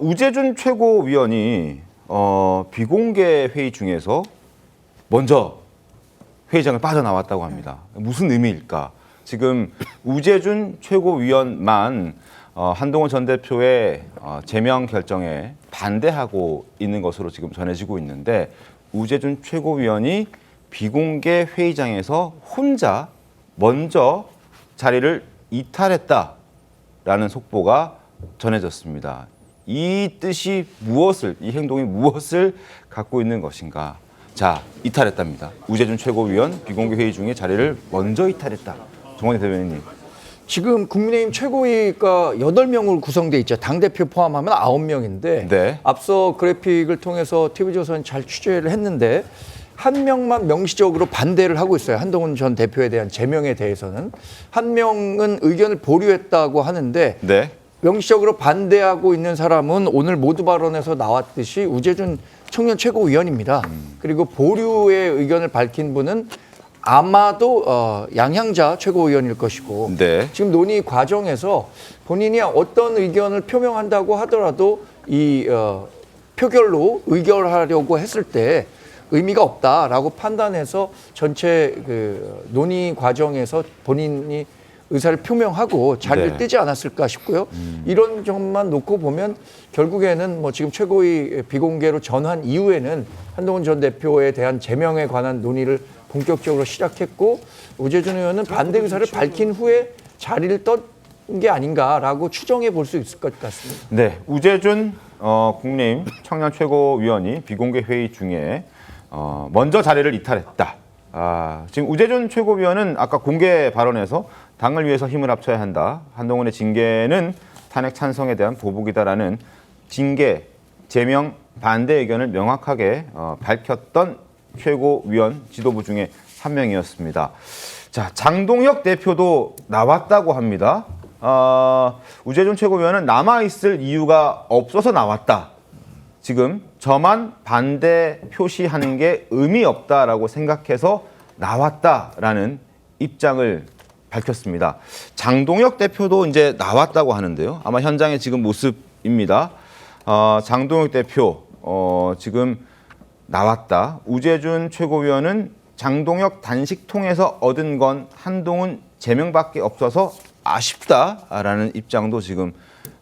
우재준 최고위원이 어, 비공개 회의 중에서 먼저 회의장을 빠져나왔다고 합니다. 무슨 의미일까? 지금 우재준 최고위원만 어, 한동훈 전 대표의 어, 제명 결정에 반대하고 있는 것으로 지금 전해지고 있는데 우재준 최고위원이 비공개 회의장에서 혼자 먼저 자리를 이탈했다라는 속보가 전해졌습니다. 이 뜻이 무엇을, 이 행동이 무엇을 갖고 있는 것인가? 자, 이탈했답니다. 우재준 최고위원 비공개 회의 중에 자리를 먼저 이탈했다. 정원희 대변인님. 지금 국민의힘 최고위가 8명으로 구성돼 있죠. 당대표 포함하면 9명인데 네. 앞서 그래픽을 통해서 TV조선 잘 취재를 했는데 한 명만 명시적으로 반대를 하고 있어요. 한동훈 전 대표에 대한 제명에 대해서는 한 명은 의견을 보류했다고 하는데 네. 명시적으로 반대하고 있는 사람은 오늘 모두 발언에서 나왔듯이 우재준 청년 최고위원입니다. 그리고 보류의 의견을 밝힌 분은 아마도 어, 양향자 최고위원일 것이고 네. 지금 논의 과정에서 본인이 어떤 의견을 표명한다고 하더라도 이 어, 표결로 의결하려고 했을 때 의미가 없다라고 판단해서 전체 그 논의 과정에서 본인이 의사를 표명하고 자리를 네. 뜨지 않았을까 싶고요. 이런 점만 놓고 보면 결국에는 뭐 지금 최고위 비공개로 전환 이후에는 한동훈 전 대표에 대한 제명에 관한 논의를 본격적으로 시작했고 우재준 의원은 반대 의사를 밝힌 후에 자리를 떴게 아닌가라고 추정해 볼 수 있을 것 같습니다. 네. 우재준 어, 국민의힘 청년 최고위원이 비공개 회의 중에 어, 먼저 자리를 이탈했다. 아, 지금 우재준 최고위원은 아까 공개 발언에서 당을 위해서 힘을 합쳐야 한다. 한동훈의 징계는 탄핵 찬성에 대한 보복이다라는 징계, 제명 반대 의견을 명확하게 어, 밝혔던 최고위원 지도부 중에 한 명이었습니다. 자, 장동혁 대표도 나왔다고 합니다. 어, 우재준 최고위원은 남아있을 이유가 없어서 나왔다. 지금 저만 반대 표시하는 게 의미 없다라고 생각해서 나왔다라는 입장을 밝혔습니다. 장동혁 대표도 이제 나왔다고 하는데요. 아마 현장의 지금 모습입니다. 어, 장동혁 대표 어, 지금 나왔다. 우재준 최고위원은 장동혁 단식 통해서 얻은 건 한동훈 제명밖에 없어서 아쉽다라는 입장도 지금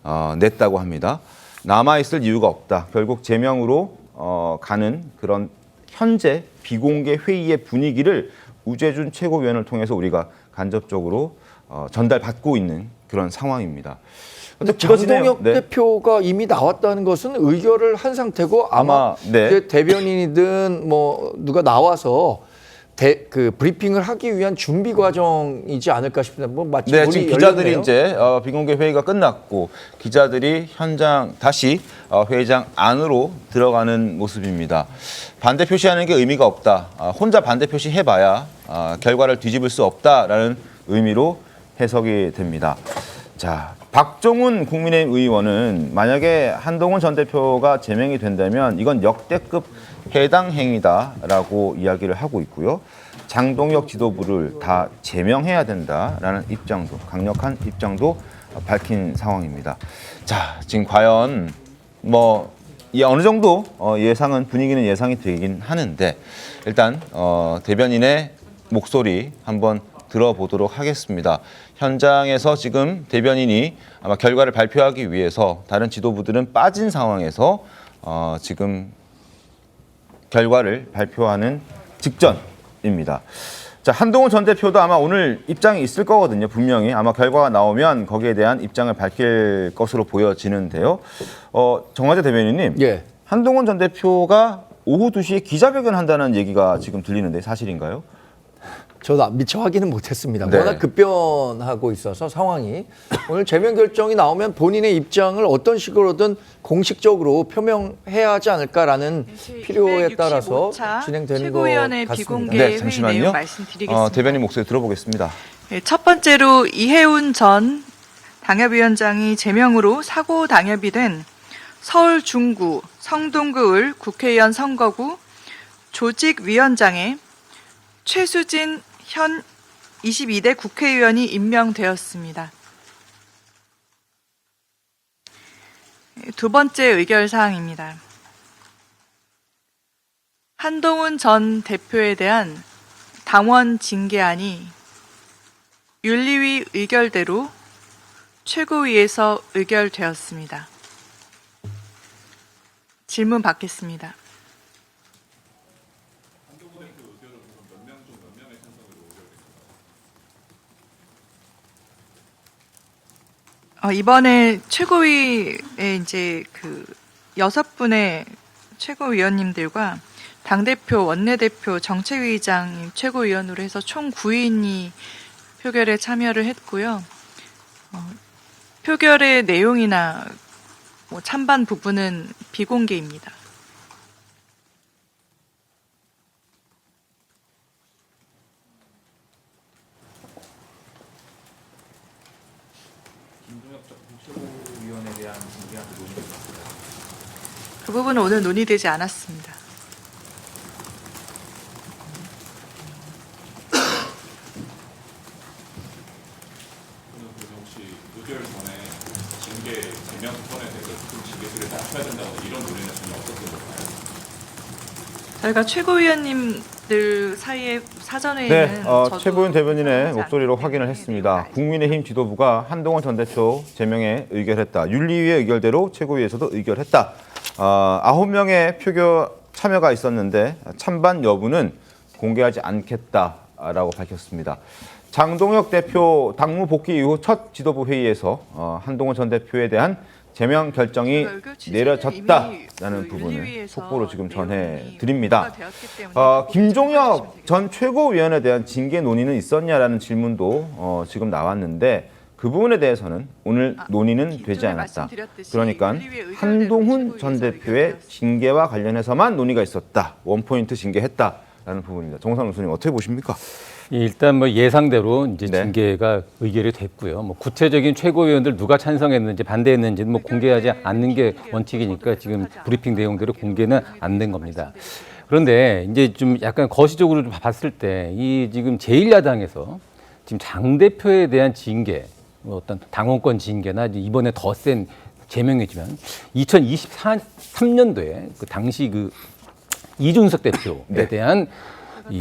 어, 냈다고 합니다. 남아 있을 이유가 없다. 결국 제명으로 어, 가는 그런 현재 비공개 회의의 분위기를 우재준 최고위원을 통해서 우리가 간접적으로 어, 전달받고 있는 그런 상황입니다. 근데. 장동혁 네. 대표가 이미 나왔다는 것은 의결을 한 상태고 아마, 아마, 네. 대변인이든 뭐 누가 나와서 대, 그 브리핑을 하기 위한 준비 과정이지 않을까 싶은데 뭐 마치 네, 지금 기자들이 열렸네요. 이제 어, 비공개 회의가 끝났고 기자들이 현장 다시 어, 회의장 안으로 들어가는 모습입니다. 반대 표시하는 게 의미가 없다. 아, 혼자 반대 표시 해봐야 아, 결과를 뒤집을 수 없다라는 의미로 해석이 됩니다. 자, 박종훈 국민의힘 의원은 만약에 한동훈 전 대표가 제명이 된다면 이건 역대급 해당 행위다라고 이야기를 하고 있고요. 장동혁 지도부를 다 제명해야 된다라는 입장도 강력한 입장도 밝힌 상황입니다. 자, 지금 과연 뭐 이 어느 정도 어, 예상은 분위기는 예상이 되긴 하는데 일단 어, 대변인의 목소리 한번 들어보도록 하겠습니다. 현장에서 지금 대변인이 아마 결과를 발표하기 위해서 다른 지도부들은 빠진 상황에서 어, 지금 결과를 발표하는 직전입니다. 자, 한동훈 전 대표도 아마 오늘 입장이 있을 거거든요. 분명히 아마 결과가 나오면 거기에 대한 입장을 밝힐 것으로 보여지는데요. 어, 정화재 대변인님, 예. 한동훈 전 대표가 오후 2시에 기자회견 한다는 얘기가 지금 들리는데 사실인가요? 저도 미처 확인은 못했습니다. 네. 워낙 급변하고 있어서 상황이 오늘 제명 결정이 나오면 본인의 입장을 어떤 식으로든 공식적으로 표명해야 하지 않을까라는 필요에 따라서 265차 진행되는 것 같습니다. 비공개 네, 잠시만요. 내용 말씀드리겠습니다. 어, 대변인 목소리 들어보겠습니다. 네, 첫 번째로 이해운 전 당협위원장이 제명으로 사고 당협이 된 서울 중구 성동구을 국회의원 선거구 조직위원장에 최수진 현 22대 국회의원이 임명되었습니다. 두 번째 의결 사항입니다. 한동훈 전 대표에 대한 당원 징계안이 윤리위 의결대로 최고위에서 의결되었습니다. 질문 받겠습니다. 어, 이번에 최고위에 이제 그 여섯 분의 최고위원님들과 당대표, 원내대표, 정책위의장 최고위원으로 해서 총 9인이 표결에 참여를 했고요. 어, 표결의 내용이나 뭐 찬반 부분은 비공개입니다. 그 부분은 오늘 논의되지 않았습니다. 오늘 그 혹시 의결 전에 징계 제명 선에 대해서 좀 징계수를 낮춰야 된다고 이런 논의는 전혀 없었던 건가요? 저희가 최고위원님들 사이에 사전회의는 네, 어, 저도 최고윤 대변인의 목소리로 확인을 했습니다. 국민의힘 지도부가 한동훈 전 대표 제명에 의결했다. 윤리위의 의결대로 최고위에서도 의결했다. 어, 아홉 명의 표결 참여가 있었는데 찬반 여부는 공개하지 않겠다라고 밝혔습니다. 장동혁 대표 당무 복귀 이후 첫 지도부 회의에서 어, 한동훈 전 대표에 대한 제명 결정이 이미 내려졌다라는 그 부분을 윤리위에서 속보로 지금 전해 드립니다. 어, 그 김종혁 전 최고위원에 대한 징계 논의는 있었냐라는 질문도 어, 지금 나왔는데 그 부분에 대해서는 오늘 아, 논의는 되지 않았다. 그러니까 한동훈 전 대표의. 징계와 관련해서만 논의가 있었다. 원포인트 징계했다 라는 부분입니다. 정상 교수님 어떻게 보십니까? 예, 일단 뭐 예상대로 이제 네. 징계가 의결이 됐고요. 뭐 구체적인 최고위원들 누가 찬성했는지 반대했는지는 뭐 공개하지 않는 게 원칙이니까 지금 브리핑 내용대로 공개는 안 된 겁니다. 그런데 이제 좀 약간 거시적으로 좀 봤을 때 이 지금 제1야당에서 지금 장 대표에 대한 징계, 뭐 어떤 당원권 징계나 이번에 더 센 제명이지만 2023년도에 그 당시 그 이준석 대표에 네. 대한 이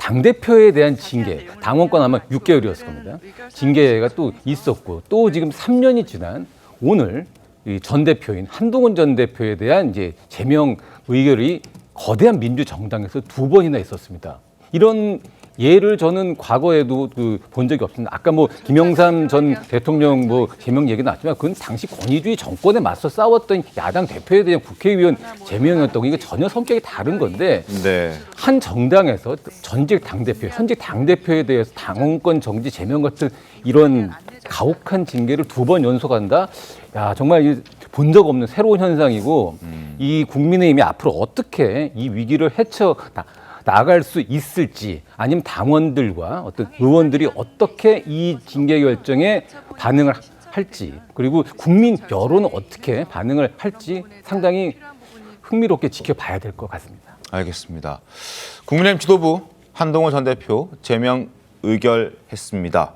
당 대표에 대한 징계, 당원권 아마 6개월이었을 겁니다. 징계가 또 있었고 또 지금 3년이 지난 오늘 이 전 대표인 한동훈 전 대표에 대한 이제 제명 의결이 거대한 민주 정당에서 두 번이나 있었습니다. 이런 예를 저는 과거에도 그 본 적이 없습니다. 아까 뭐 김영삼 전 대통령 뭐 제명 얘기 나왔지만 그건 당시 권위주의 정권에 맞서 싸웠던 야당 대표에 대한 국회의원 제명이었던 거 이거 전혀 성격이 다른 건데 네. 한 정당에서 전직 당대표, 현직 당대표에 대해서 당원권 정지 제명 같은 이런 가혹한 징계를 두 번 연속한다? 야, 정말 본 적 없는 새로운 현상이고 이 국민의힘이 앞으로 어떻게 이 위기를 헤쳐 나, 나갈 수 있을지 아니면 당원들과 어떤 의원들이 어떻게 이 징계 결정에 반응을 할지 그리고 국민 여론은 어떻게 반응을 할지 상당히 흥미롭게 지켜봐야 될 것 같습니다. 알겠습니다. 국민의힘 지도부 한동훈 전 대표 제명 의결했습니다.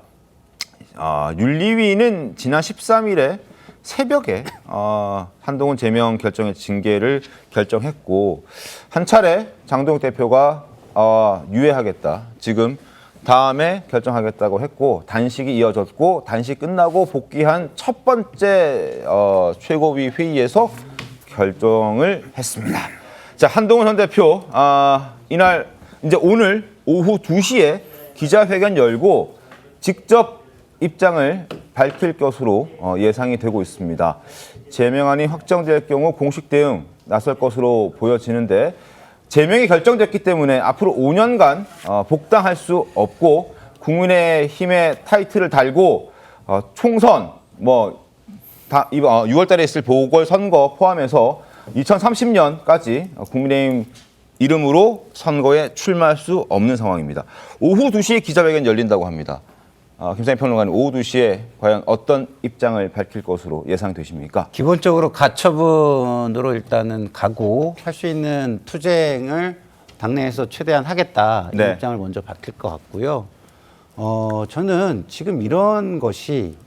아, 윤리위는 지난 13일에 새벽에 어, 한동훈 제명 결정의 징계를 결정했고 한 차례 장동혁 대표가 어, 유예하겠다. 지금 다음에 결정하겠다고 했고 단식이 이어졌고 단식 끝나고 복귀한 첫 번째 어, 최고위 회의에서 결정을 했습니다. 자 한동훈 전 대표 아, 이날 이제 오늘 오후 2시에 기자회견 열고 직접 입장을 밝힐 것으로 어, 예상이 되고 있습니다. 제명안이 확정될 경우 공식 대응 나설 것으로 보여지는데 제명이 결정됐기 때문에 앞으로 5년간 어, 복당할 수 없고 국민의힘의 타이틀을 달고 어, 총선 뭐 다, 이번 어, 6월달에 있을 보궐선거 포함해서 2030년까지 국민의힘 이름으로 선거에 출마할 수 없는 상황입니다. 오후 2시에 기자회견 열린다고 합니다. 아, 김상희 평론가님 오후 2시에 과연 어떤 입장을 밝힐 것으로 예상되십니까? 기본적으로 가처분으로 일단은 가고 할 수 있는 투쟁을 당내에서 최대한 하겠다 이 네. 입장을 먼저 밝힐 것 같고요. 어 저는 지금 이런 것이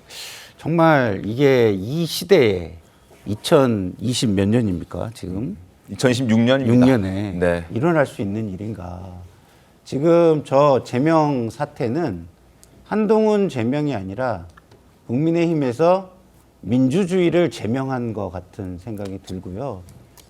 정말 이게 이 시대에 2020 몇 년입니까 지금? 2026년입니다. 6년에 네. 일어날 수 있는 일인가? 지금 저 제명 사태는 한동훈 제명이 아니라 국민의힘에서 민주주의를 제명한 것 같은 생각이 들고요.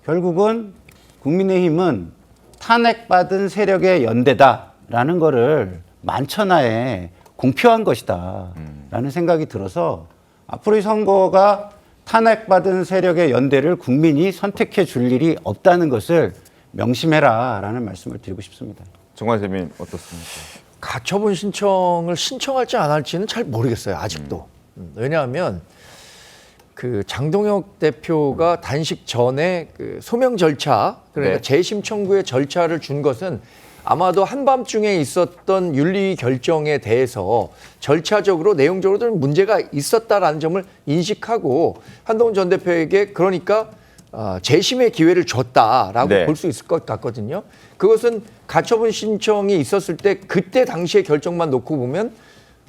결국은 국민의힘은 탄핵받은 세력의 연대다라는 거를 만천하에 공표한 것이다라는 생각이 들어서 앞으로의 선거가 탄핵받은 세력의 연대를 국민이 선택해 줄 일이 없다는 것을 명심해라라는 말씀을 드리고 싶습니다. 정관 재민 어떻습니까? 가처분 신청을 신청할지 안 할지는 잘 모르겠어요 아직도 음, 왜냐하면 그 장동혁 대표가 단식 전에 그 소명 절차 그러니까 네. 재심 청구의 절차를 준 것은 아마도 한밤중에 있었던 윤리 결정에 대해서 절차적으로 내용적으로 좀 문제가 있었다라는 점을 인식하고 한동훈 전 대표에게 그러니까 어, 재심의 기회를 줬다라고 네. 볼수 있을 것 같거든요. 그것은 가처분 신청이 있었을 때 그때 당시의 결정만 놓고 보면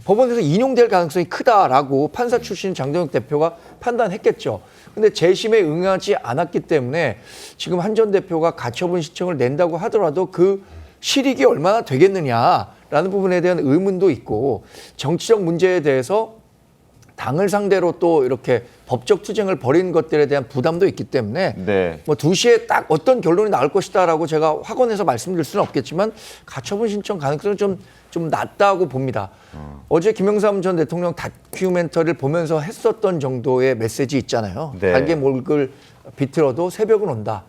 법원에서 인용될 가능성이 크다라고 판사 출신 장동혁 대표가 판단했겠죠. 근데 재심에 응하지 않았기 때문에 지금 한 전 대표가 가처분 신청을 낸다고 하더라도 그 실익이 얼마나 되겠느냐라는 부분에 대한 의문도 있고 정치적 문제에 대해서 당을 상대로 또 이렇게 법적 투쟁을 벌이는 것들에 대한 부담도 있기 때문에 네. 뭐 2시에 딱 어떤 결론이 나올 것이다라고 제가 확언해서 말씀드릴 수는 없겠지만 가처분 신청 가능성은 좀, 좀 낮다고 봅니다. 어. 제 김영삼 전 대통령 다큐멘터리를 보면서 했었던 정도의 메시지 있잖아요. 네. 달게 몰글 비틀어도 새벽은 온다.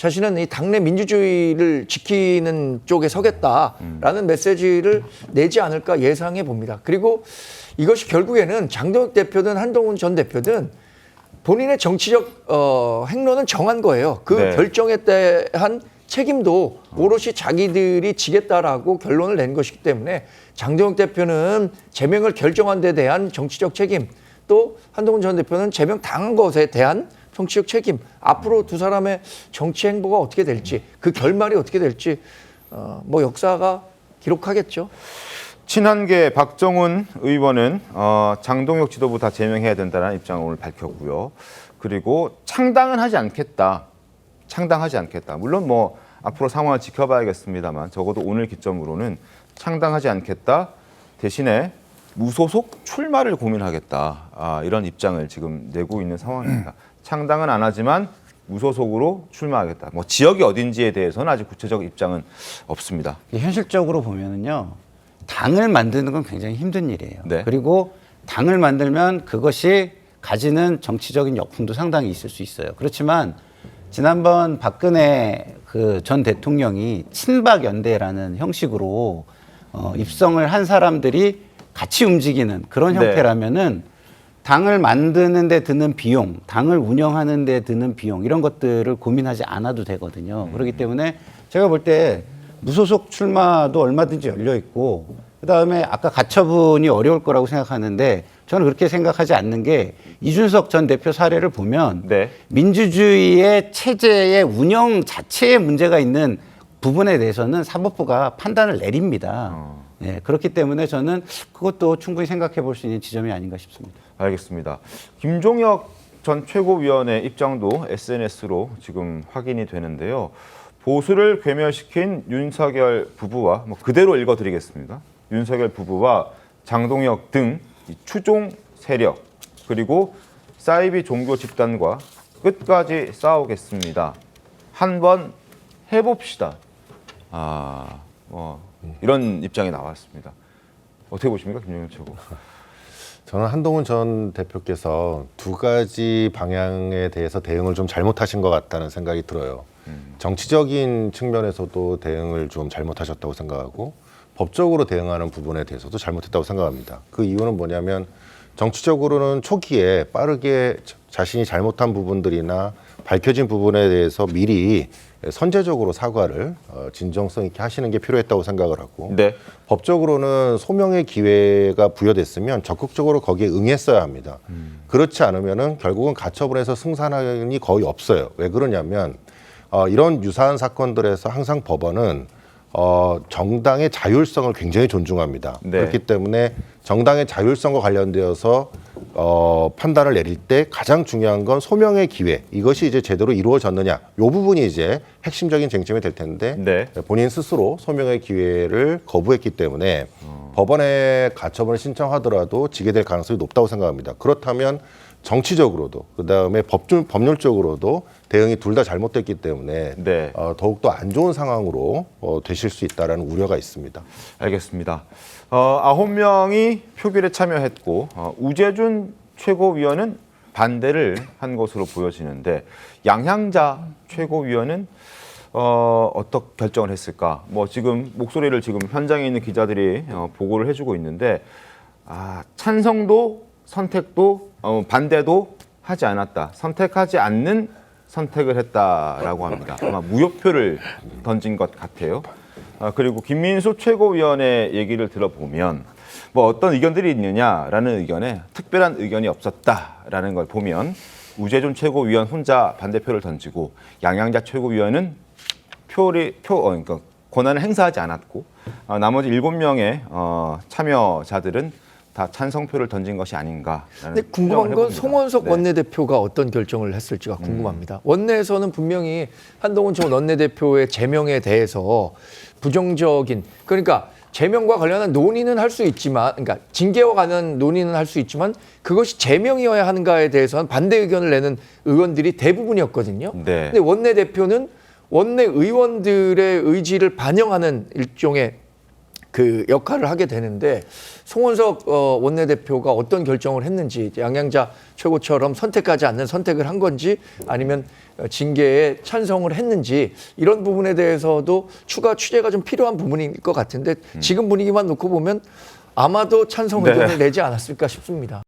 자신은 이 당내 민주주의를 지키는 쪽에 서겠다라는 메시지를 내지 않을까 예상해 봅니다. 그리고 이것이 결국에는 장동혁 대표든 한동훈 전 대표든 본인의 정치적 어, 행로는 정한 거예요. 그 네. 결정에 대한 책임도 오롯이 자기들이 지겠다라고 결론을 낸 것이기 때문에 장동혁 대표는 제명을 결정한 데 대한 정치적 책임 또 한동훈 전 대표는 제명 당한 것에 대한 정치적 책임 앞으로 두 사람의 정치 행보가 어떻게 될지 그 결말이 어떻게 될지 어, 뭐 역사가 기록하겠죠. 친한계 박정훈 의원은 어, 장동혁 지도부 다 제명해야 된다는 입장을 오늘 밝혔고요. 그리고 창당은 하지 않겠다. 창당하지 않겠다. 물론 뭐 앞으로 상황을 지켜봐야겠습니다만 적어도 오늘 기점으로는 창당하지 않겠다. 대신에 무소속 출마를 고민하겠다. 아, 이런 입장을 지금 내고 있는 상황입니다. 창당은 안 하지만 무소속으로 출마하겠다. 뭐 지역이 어딘지에 대해서는 아직 구체적 입장은 없습니다. 현실적으로 보면은요 당을 만드는 건 굉장히 힘든 일이에요. 네. 그리고 당을 만들면 그것이 가지는 정치적인 역풍도 상당히 있을 수 있어요. 그렇지만 지난번 박근혜 그 전 대통령이 친박 연대라는 형식으로 어, 입성을 한 사람들이 같이 움직이는 그런 네. 형태라면은 당을 만드는 데 드는 비용, 당을 운영하는 데 드는 비용 이런 것들을 고민하지 않아도 되거든요. 그렇기 때문에 제가 볼 때 무소속 출마도 얼마든지 열려 있고 그다음에 아까 가처분이 어려울 거라고 생각하는데 저는 그렇게 생각하지 않는 게 이준석 전 대표 사례를 보면 네. 민주주의의 체제의 운영 자체에 문제가 있는 부분에 대해서는 사법부가 판단을 내립니다. 네, 그렇기 때문에 저는 그것도 충분히 생각해 볼 수 있는 지점이 아닌가 싶습니다. 알겠습니다. 김종혁 전 최고위원의 입장도 SNS로 지금 확인이 되는데요. 보수를 괴멸시킨 윤석열 부부와 뭐 그대로 읽어드리겠습니다. 윤석열 부부와 장동혁 등이 추종 세력 그리고 사이비 종교 집단과 끝까지 싸우겠습니다. 한번 해봅시다. 아, 뭐 이런 입장이 나왔습니다. 어떻게 보십니까, 김종혁 최고? 저는 한동훈 전 대표께서 두 가지 방향에 대해서 대응을 좀 잘못하신 것 같다는 생각이 들어요. 정치적인 측면에서도 대응을 좀 잘못하셨다고 생각하고 법적으로 대응하는 부분에 대해서도 잘못했다고 생각합니다. 그 이유는 뭐냐면 정치적으로는 초기에 빠르게 자- 자신이 잘못한 부분들이나 밝혀진 부분에 대해서 미리 선제적으로 사과를 어, 진정성 있게 하시는 게 필요했다고 생각을 하고 네. 법적으로는 소명의 기회가 부여됐으면 적극적으로 거기에 응했어야 합니다. 그렇지 않으면은 결국은 가처분에서 승산이 거의 없어요. 왜 그러냐면 어, 이런 유사한 사건들에서 항상 법원은 어, 정당의 자율성을 굉장히 존중합니다. 네. 그렇기 때문에 정당의 자율성과 관련되어서 어, 판단을 내릴 때 가장 중요한 건 소명의 기회 이것이 이제 제대로 이루어졌느냐 이 부분이 이제 핵심적인 쟁점이 될 텐데 네. 본인 스스로 소명의 기회를 거부했기 때문에 법원에 가처분을 신청하더라도 지게 될 가능성이 높다고 생각합니다. 그렇다면 정치적으로도 그 다음에 법률 법률적으로도 대응이 둘 다 잘못됐기 때문에 네. 어, 더욱 더안 좋은 상황으로 어, 되실 수 있다라는 우려가 있습니다. 알겠습니다. 어, 아홉 명이 표결에 참여했고 어, 우재준 최고위원은 반대를 한 것으로 보여지는데 양향자 최고위원은 어, 어떻게 결정을 했을까? 뭐 지금 목소리를 지금 현장에 있는 기자들이 어, 보고를 해주고 있는데 아, 찬성도 선택도 어, 반대도 하지 않았다. 선택하지 않는 선택을 했다라고 합니다. 아마 무효표를 던진 것 같아요. 아, 그리고 김민수 최고위원의 얘기를 들어보면 뭐 어떤 의견들이 있느냐라는 의견에 특별한 의견이 없었다라는 걸 보면 우재준 최고위원 혼자 반대표를 던지고 양양자 최고위원은 표리 표 어, 그러니까 권한을 행사하지 않았고 어, 나머지 일곱 명의 어, 참여자들은 다 찬성표를 던진 것이 아닌가. 근데 궁금한 건 송원석 원내대표가 어떤 결정을 했을지가 궁금합니다. 원내에서는 분명히 한동훈 전 원내대표의 제명에 대해서 부정적인 그러니까 제명과 관련한 논의는 할 수 있지만 그러니까 징계와 관련 논의는 할 수 있지만 그것이 제명이어야 하는가에 대해서는 반대 의견을 내는 의원들이 대부분이었거든요. 네. 근데 원내대표는 원내 의원들의 의지를 반영하는 일종의 그 역할을 하게 되는데 송원석 어, 원내대표가 어떤 결정을 했는지 양양자 최고처럼 선택하지 않는 선택을 한 건지 아니면 어, 징계에 찬성을 했는지 이런 부분에 대해서도 추가 취재가 좀 필요한 부분일 것 같은데 지금 분위기만 놓고 보면 아마도 찬성 네. 의견을 내지 않았을까 싶습니다.